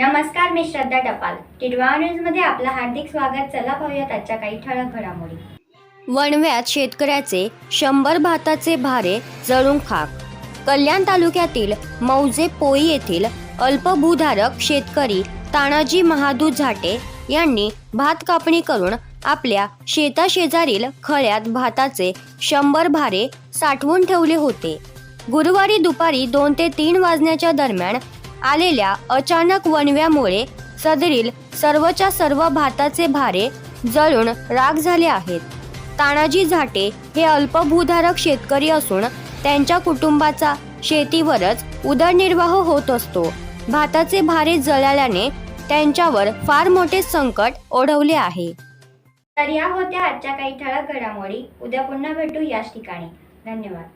नमस्कार मी श्रद्धा टपाल. टिडवा न्यूजमध्ये आपलं हार्दिक स्वागत. चला पाहूयात आजच्या काही ठळक घडामोडी. वणव्यात शेतकऱ्याचे शंभर भाताचे भारे जळून खाक. कल्याण तालुक्यातील मौजे पोई येथील अल्पभूधारक शेतकरी तानाजी महादू झाटे यांनी भात कापणी करून आपल्या शेताशेजारील खळ्यात भाताचे शंभर भारे साठवून ठेवले होते. गुरुवारी दुपारी दोन ते तीन वाजण्याच्या दरम्यान आलेल्या अचानक वणव्यामुळे सदरील सर्वच्या सर्व भाताचे भारे जळून राग झाले आहेत. तानाजी झाटे हे अल्पभूधारक शेतकरी असून त्यांच्या कुटुंबाचा शेतीवरच उदरनिर्वाह होत असतो. भाताचे भारे जळाल्याने त्यांच्यावर फार मोठे संकट ओढवले आहे. तर या होत्या आजच्या काही ठळक घडामोडी. उद्या पुन्हा भेटू याच ठिकाणी. धन्यवाद.